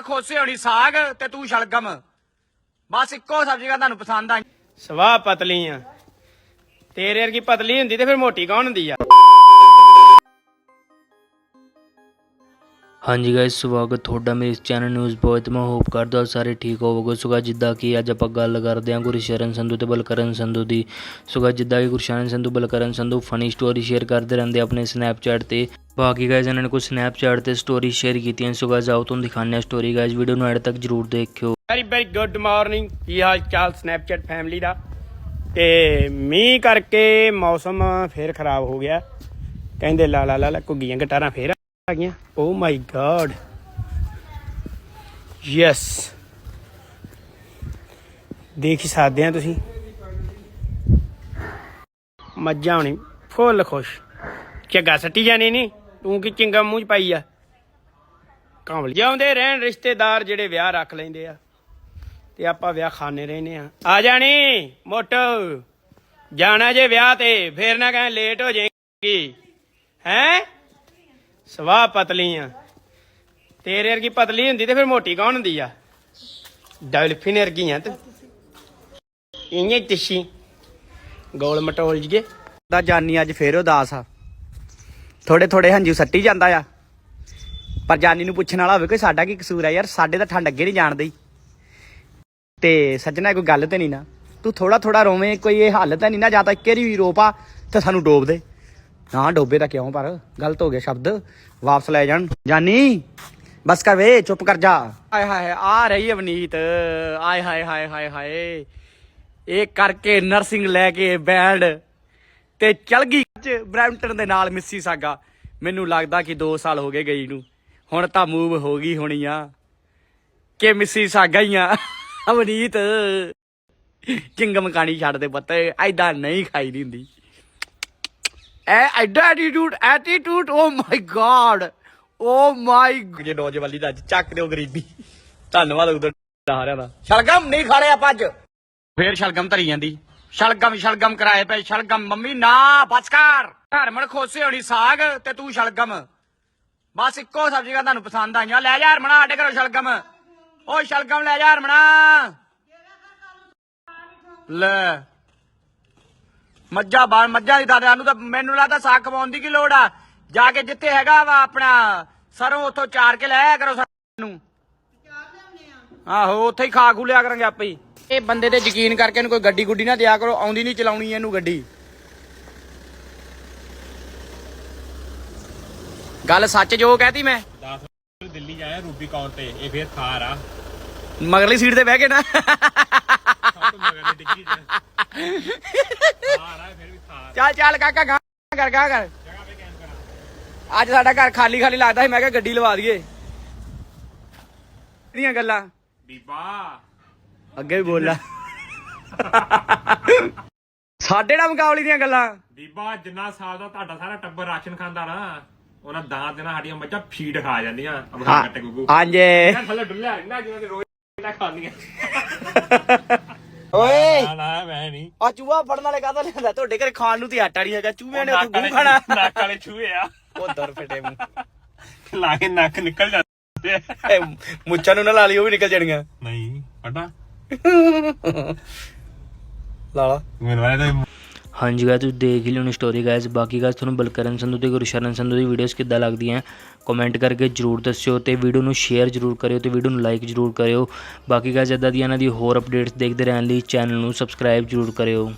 ਮਣ ਖੋਸੇ ਹੋਣੀ ਸਾਗ ਤੇ ਤੂੰ ਸ਼ਲਗਮ। ਬਸ ਇੱਕੋ ਸਬਜ਼ੀਆਂ ਤੁਹਾਨੂੰ ਪਸੰਦ ਆ ਸਵਾਹ ਪਤਲੀ ਆ ਤੇਰੇ ਵਰਗੀ ਪਤਲੀ ਹੁੰਦੀ ਤੇ ਫਿਰ ਮੋਟੀ ਕੌਣ ਹੁੰਦੀ ਆ? ਹਾਂਜੀ ਗਾਇਸ ਸਵਾਗਤ ਤੁਹਾਡਾ ਮੇਰੇ ਇਸ ਚੈਨਲ ਨਿਊਜ਼ ਬੋਏ ਮੈਂ ਹੋਪ ਕਰਦਾ ਸਾਰੇ ਠੀਕ ਹੋਵੋਗੇ। ਸੋ guys, ਜਿੱਦਾਂ ਕਿ ਅੱਜ ਆਪਾਂ ਗੱਲ ਕਰਦੇ ਹਾਂ ਗੁਰਸ਼ਰਨ ਸੰਧੂ ਤੇ ਬਲਕਰਨ ਸੰਧੂ ਦੀ। ਸੋ guys, ਜਿੱਦਾਂ ਕਿ Gursharan Sandhu Balkaran Sandhu funny story share ਕਰਦੇ ਰਹਿੰਦੇ ਆਪਣੇ ਸਨੈਪਚੈਟ ਤੇ। ਬਾਕੀ ਗਾਇਸ ਇਹਨਾਂ ਨੇ ਕੁਝ ਸਨੈਪਚੈਟ ਤੇ ਸਟੋਰੀ ਸ਼ੇਅਰ ਕੀਤੀਆਂ। ਸੋ guys, ਆਓ ਤੁਹਾਨੂੰ ਦਿਖਾਉਂਦੇ ਹਾਂ ਸਟੋਰੀ ਗਾਇਸ ਵੀਡੀਓ ਨੂੰ ਐਡ ਤੱਕ ਜਰੂਰ ਦੇਖਿਓ। ਵੈਰੀ ਵੈਰੀ ਗੁੱਡ ਮਾਰਨਿੰਗ ਕੀ ਹਾਲ ਚਾਲ ਸਨੈਪਚੈਟ ਫੈਮਿਲੀ ਦਾ? ਤੇ ਮੀਂਹ ਕਰਕੇ ਮੌਸਮ ਫੇਰ ਖਰਾਬ ਹੋ ਗਿਆ। ਕਹਿੰਦੇ ਲਾ ਲਾ ਲਾ ਲਾ ਘੁੱਗੀਆਂ ਗਟਾਰਾਂ ਫੇਰ ਆ ਗਈਆਂ ਓ oh ਮਾਈ ਗॉड ਯੈਸ ਦੇਖ ਹੀ ਸਕਦੇ ਆ ਤੁਸੀਂ? ਮੱਝਾਂ ਹੋਣੀ, ਫੁੱਲ ਖੁਸ਼। ਝੱਗਾ ਸੱਟੀ ਜਾਣੀ ਨਹੀਂ ਤੂੰ ਕੀ ਚਿੰਗਾ ਮੂੰਹ ਚ ਪਾਈ ਆ? ਕਾਂਵਲ। ਜਿਉਂਦੇ ਰਹਿਣ ਰਿਸ਼ਤੇਦਾਰ ਜਿਹੜੇ ਵਿਆਹ ਰੱਖ ਲੈਂਦੇ ਆ, ਤੇ ਆਪਾਂ ਵਿਆਹ ਖਾਣੇ ਰਹਿੰਦੇ ਆ। ਆ ਜਾਣੀ ਮੋਟੋ। ਜਾਣਾ ਜੇ ਵਿਆਹ ਤੇ, ਫੇਰ ਨਾ ਕਹੀਂ ਲੇਟ ਹੋ ਜਾਏਗੀ। ਹੈ? ਸਵਾਹ ਪਤਲੀ ਆ। ਤੇਰੇ ਵਰਗੀ ਪਤਲੀ ਹੁੰਦੀ ਤੇ ਫਿਰ ਮੋਟੀ ਕੌਣ ਹੁੰਦੀ ਆ? ਡਲਫਿਨ ਵਰਗੀ ਆ ਤੂੰ। ਇੰਨੇ ਤਿੱਛੀ ਗੋਲ ਮਟੋਲ ਜੀਏ ਦਾ ਜਾਨੀ ਅੱਜ ਫੇਰ ਉਦਾਸ ਆ। ਥੋੜੇ ਥੋੜੇ ਹੰਝੂ ਸੱਟੀ ਜਾਂਦਾ ਆ। ਪਰ ਜਾਨੀ ਨੂੰ ਪੁੱਛਣ ਵਾਲਾ ਹੋਵੇ ਕੋਈ ਸਾਡਾ ਕੀ ਕਸੂਰ ਆ ਯਾਰ, ਸਾਡੇ ਤਾਂ ਠੰਡ ਅੱਗੇ ਨਹੀਂ ਜਾਣਦੀ ਤੇ ਸੱਜਣਾ ਕੋਈ ਗੱਲ ਤੇ ਨਹੀਂ ਨਾ। ਤੂੰ ਥੋੜਾ ਥੋੜਾ ਰੋਵੇਂ, ਕੋਈ ਇਹ ਹੱਲ ਤਾਂ ਨਹੀਂ ਨਾ, ਜਾਂ ਤਾਂ ਇੱਕੇ ਵੀ ਰੋਪਾ, ਤੇ ਸਾਨੂੰ ਡੋਬ ਦੇ। ਨਾ ਡੋਬੇ ਤਾਂ ਕਿਉਂ ਪਰ? ਗਲਤ ਹੋ ਗਿਆ ਸ਼ਬਦ। ਵਾਪਸ ਲੈ ਜਾਣ। ਜਾਨੀ, ਬਸ ਕਰ ਵੇ, ਚੁੱਪ ਕਰ ਜਾ। ਆਏ ਹਾਏ ਆ ਰਹੀ ਅਵਨੀਤ। ਆਏ ਹਾਏ ਹਾਏ ਹਾਏ ਹਾਏ। ਇਹ ਕਰਕੇ ਨਰਸਿੰਗ ਲੈ ਕੇ ਬੈਂਡ ਤੇ ਚਲ ਗਈ ਚ ਬ੍ਰੈਂਟਨ ਦੇ ਨਾਲ ਮਿੱਸੀ ਸਾਗਾ। ਮੈਨੂੰ ਲੱਗਦਾ ਕਿ 2 ਸਾਲ ਹੋ ਗਏ ਗਈ ਨੂੰ। ਹੁਣ ਤਾਂ ਮੂਵ ਹੋ ਗਈ ਹੋਣੀ ਆ। ਕਿ ਮਿੱਸੀ ਸਾਗਾ ਹੀ ਆ। ਅਵਨੀਤ, ਚਿੰਗਮ ਕਾਣੀ ਛੱਡ ਦੇ ਪੁੱਤ ਐਦਾਂ ਨਹੀਂ ਖਾਈ ਦੀ ਹੁੰਦੀ। ਐ ਐਡਾ attitude attitude oh my god oh my ਜੇ ਨੌਜਵਾਨੀ ਦਾ ਅੱਜ ਚੱਕ ਦਿਓ ਗਰੀਬੀ। ਧੰਨਵਾਦ ਉਧਰ ਸਾਰਿਆਂ ਦਾ। ਸ਼ਲਗਮ ਨਹੀਂ ਖਾ ਲਿਆ ਅੱਜ। ਫੇਰ ਸ਼ਲਗਮ ਧਰੀ ਜਾਂਦੀ। ਸ਼ਲਗਮ ਸ਼ਲਗਮ ਕਰਾਏ ਪਏ। ਸ਼ਲਗਮ, ਮੰਮੀ, ਨਾ ਬਸ ਕਰ ਹਰਮਨ ਖੋਸੇ ਹੋਣੀ ਸਾਗ ਤੇ ਤੂੰ ਸ਼ਲਗਮ। ਬਸ ਇੱਕੋ ਸਬਜ਼ੀਆਂ ਤੁਹਾਨੂੰ ਪਸੰਦ ਆਈਆਂ। ਲੈ ਜਾ ਹਰਮਣਾ ਸਾਡੇ ਘਰੋਂ ਸ਼ਲਗਮ। ਓ ਸ਼ਲਗਮ ਲੈ ਜਾ ਹਰਮਣਾ ਲੈ। ਮੱਝਾਂ ਬਾਣ ਮੱਝਾਂ ਦੀ ਦਾਦਿਆਂ ਨੂੰ ਤਾਂ ਮੈਨੂੰ ਲੱਗਦਾ ਸਾਗ ਖਵਾਉਣ ਦੀ ਕੀ ਲੋੜ ਆ। ਜਾ ਕੇ ਜਿੱਥੇ ਹੈਗਾ ਵਾ ਆਪਣਾ ਸਰੋਂ ਉੱਥੋਂ ਚਾਰ ਕੇ ਲੈ ਆਇਆ ਕਰੋ ਸਾਨੂੰ। ਆਹੋ ਉੱਥੇ ਹੀ ਖਾ ਖੂ ਲਿਆ ਕਰਾਂਗੇ ਆਪੇ ਹੀ। ਇਹ ਬੰਦੇ ਤੇ ਯਕੀਨ ਕਰਕੇ ਇਹਨੂੰ ਕੋਈ ਗੱਡੀ ਗੁੱਡੀ ਨਾ ਦਿਆ ਕਰੋ ਆਉਂਦੀ ਨਹੀਂ ਚਲਾਉਣੀ ਇਹਨੂੰ ਗੱਡੀ। ਗੱਲ ਸੱਚ ਜੋ ਕਹਿਤੀ ਮੈਂ। ਦਿੱਲੀ ਜਾਇਆ ਰੂਬੀ ਕੌਰ ਤੇ ਇਹ ਫੇਰ ਥਾਰ ਆ। ਮਗਰਲੀ ਸੀਟ ਤੇ ਬਹਿ ਕੇ ਨਾ। ਡਿੱਗੀ ਜਾ ਚੱਲ ਚੱਲ ਕਾਕਾ ਗਾਂ ਕਰ ਗਾਂ ਕਰ। ਅੱਜ ਸਾਡਾ ਘਰ ਖਾਲੀ ਖਾਲੀ ਲੱਗਦਾ ਸੀ ਮੈਂ ਕਿਹਾ ਗੱਡੀ ਲਵਾ ਦਈਏ। ਇਹਦੀਆਂ ਗੱਲਾਂ? ਬੀਬਾ। ਅੱਗੇ ਵੀ ਬੋਲਾ ਸਾਡੇ ਨਾਲ ਮੁਕਾਬਲੇ ਦੀਆਂ ਗੱਲਾਂ। ਬੀਬਾ ਜਿੰਨਾ ਸਾਲ ਦਾ ਤੁਹਾਡਾ ਸਾਰਾ ਟੱਬਰ ਰਾਸ਼ਨ ਖਾਂਦਾ ਨਾ ਉਹਨਾਂ ਦਾਂਤ ਦੇ ਨਾਲ ਸਾਡੀਆਂ ਮੱਝਾਂ ਫੀਡ ਖਾ ਜਾਂਦੀਆਂ ਅਬਗਾ ਕੱਟੇ ਗੁੱਗੂ। ਹਾਂਜੀ। ਥੱਲੇ ਡੁੱਲਿਆ ਰਹਿੰਦਾ ਜਿਵੇਂ ਰੋਜ਼ ਖਾਂਦੀਆਂ। ਓਏ। ਨਾ ਨਾ ਮੈਂ ਨਹੀਂ। ਆ ਚੂਹਾ ਫੜਨ ਵਾਲੇ ਕਾਹਦਾ ਲਿਆਂਦਾ? ਤੁਹਾਡੇ ਘਰੇ ਖਾਣ ਨੂੰ ਤੇ ਆਟਾ ਨਹੀਂ ਹੈਗਾ ਚੂਹਿਆਂ ਨੇ ਉੱਥੇ ਗੂੰ ਖਾਣਾ। ਨੱਕ ਵਾਲੇ ਛੂਏ ਆ। ਉਹ ਦਰ ਫਟੇ ਮੂੰਹ। ਲਾ ਕੇ ਨੱਕ ਨਿਕਲ ਜਾਂਦੇ ਆ। ਮੁੱਛਾਂ ਨੂੰ ਨਾ ਲਾ ਲਈ ਉਹ ਵੀ ਨਿਕਲ ਜਾਣੀਆਂ। ਨਹੀਂ ਪਟਾ ਲਾਲਾ ਮੈਨੂੰ ਵਾਲੇ ਤਾਂ ਹਾਂਜੀ ਗਾਇਸ ਤੁਸੀਂ ਦੇਖ ਹੀ ਲਿਓ ਸਟੋਰੀ ਗਾਇਜ਼ ਬਾਕੀ ਗਾਇਸ ਤੁਹਾਨੂੰ ਬਲਕਰਨ ਸੰਧੂ ਤੇ ਗੁਰਸ਼ਰਨ ਸੰਧੂ ਦੀ ਵੀਡੀਓਜ਼ ਕਿੱਦਾਂ ਲੱਗਦੀਆਂ ਕਮੈਂਟ ਕਰਕੇ ਜਰੂਰ ਦੱਸਿਓ ਤੇ ਵੀਡੀਓ ਨੂੰ ਸ਼ੇਅਰ ਜਰੂਰ ਕਰਿਓ ਤੇ ਵੀਡੀਓ ਨੂੰ ਲਾਈਕ ਜਰੂਰ ਕਰਿਓ। ਬਾਕੀ ਗਾਇਸ ਇਦਾਂ ਦੀਆਂ ਇਹਨਾਂ ਦੀ ਹੋਰ ਅਪਡੇਟਸ ਦੇਖਦੇ ਰਹਿਣ ਲਈ ਚੈਨਲ ਨੂੰ ਸਬਸਕ੍ਰਾਈਬ ਜਰੂਰ ਕਰਿਓ।